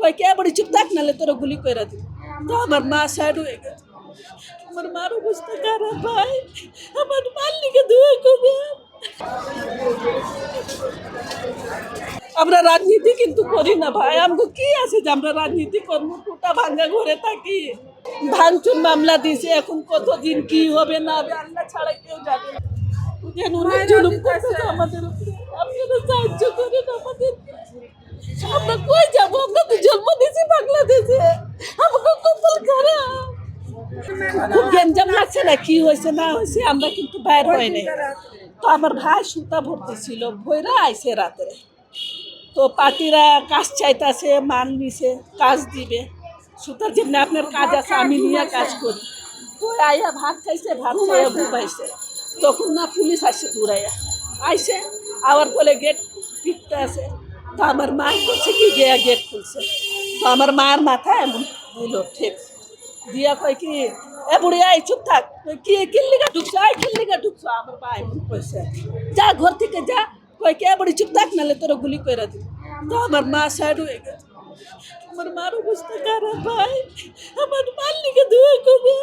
কয় কে বড়ি চুপ থাক নালে তোরা গুলি করে দিব। তো আমার মা সাইড হয়ে গেছে আমার মার অবস্থা খারাপ ভাই। আমার মার লিগে দোয়া করে আমরা রাজনীতি কিন্তু করি না ভাই। আমাকে কি আছে যে আমরা রাজনীতি করব? টুটা ভাঙ্গা ঘরে থাকি। ভাঙচুর মামলা দিয়েছে এখন কতদিন কি হবে না হবে আল্লাহ ছাড়া কেউ জানে না। আমাদের উপরে আপনারা সাহায্য করেন আমাদের আমরা কই যাব আমরা তো জন্ম দিয়েছি বাংলাদেশে আমাকে কপাল খারাপ খুব গেঞ্জাম লাগছে না? কি হয়েছে, না হয়েছে, আমরা কিন্তু বাইর হই নাই। তো আমার ভাই সুতা ভর্তি ছিল ভৈরা আইসে রাতে। তো পার্টিরা কাজ চাইতাছে, মান নিছে, কাজ দিবে। সুতার যেমনি আপনার কাজ আছে, আমি নিয়ে কাজ করি। তো আইয়া ভাত খাইছে, ভাত খাইয়া ঘুমাইছে। তখন না পুলিশ আসছে দূরাইয়া আইসে আবার বলে গেট পিটতে আছে। তো আমার মা করছে কি, গিয়া গেট খুলছে। তো আমার মার মাথা এমন দিল ঠিক দিয়া কয় কি এ বুড়ি আই চুপ থাক কই কি কিল্লিগা ঢুকছো আই কিল্লিগা ঢুকছো আমার ভাই এমন কইছে যা ঘর থেকে যা কয় কি এ বুড়ি চুপ থাক নালে তোরা গুলি করে দিব তো আমার মা সাইড হয়ে গেছে আমার মার অবস্থা খারাপ ভাই আমার মার লিগে দোয়া করে